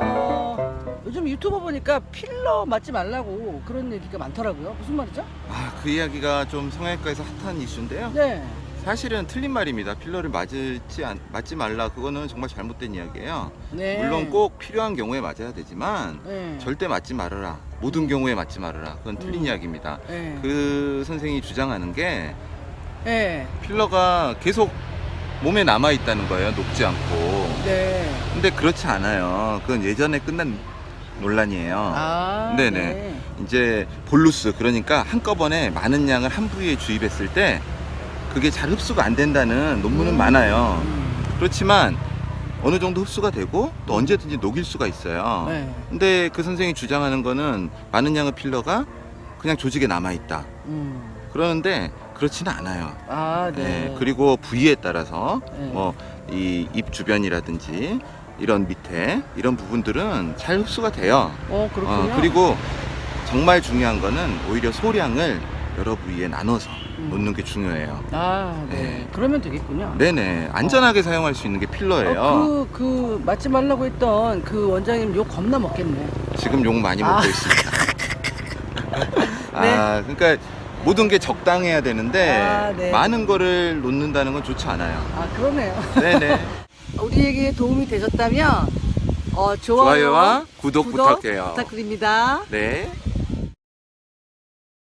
어, 요즘 유튜버 보니까 필러 맞지 말라고 그런 얘기가 많더라고요. 무슨 말이죠? 아, 그 이야기가 좀 성형외과에서 핫한 이슈인데요. 네. 사실은 틀린 말입니다. 필러를 맞을지 안, 맞지 말라 그거는 정말 잘못된 이야기예요. 네. 물론 꼭 필요한 경우에 맞아야 되지만 네. 절대 맞지 말아라. 모든 경우에 맞지 말아라. 그건 틀린 음. 이야기입니다. 네. 그 선생이 주장하는 게 네. 필러가 계속 몸에 남아 있다는 거예요. 녹지 않고. 네. 근데 그렇지 않아요. 그건 예전에 끝난 논란이에요. 아. 네네. 네. 이제 볼루스 그러니까 한꺼번에 많은 양을 한 부위에 주입했을 때 그게 잘 흡수가 안 된다는 논문은 음. 많아요. 음. 그렇지만 어느 정도 흡수가 되고 또 언제든지 녹일 수가 있어요. 네. 근데 그 선생이 주장하는 거는 많은 양의 필러가 그냥 조직에 남아 있다. 음. 그러는데 그렇지는 않아요. 아, 네. 네, 그리고 부위에 따라서 네. 뭐 이 입 주변이라든지 이런 밑에 이런 부분들은 잘 흡수가 돼요. 어, 그렇군요. 어, 그리고 정말 중요한 거는 오히려 소량을 여러 부위에 나눠서 음. 놓는 게 중요해요. 아, 네. 네. 그러면 되겠군요. 네네 안전하게 사용할 수 있는 게 필러예요. 어, 그, 그, 맞지 말라고 했던 그 원장님 욕 겁나 먹겠네. 지금 욕 많이 먹고 아. 있습니다. 아 그러니까 모든 게 적당해야 되는데 아, 네. 많은 거를 놓는다는 건 좋지 않아요. 아, 그러네요. 네네. 우리에게 도움이 되셨다면, 어, 좋아요, 좋아요와 구독 부탁해요. 부탁드립니다. 네.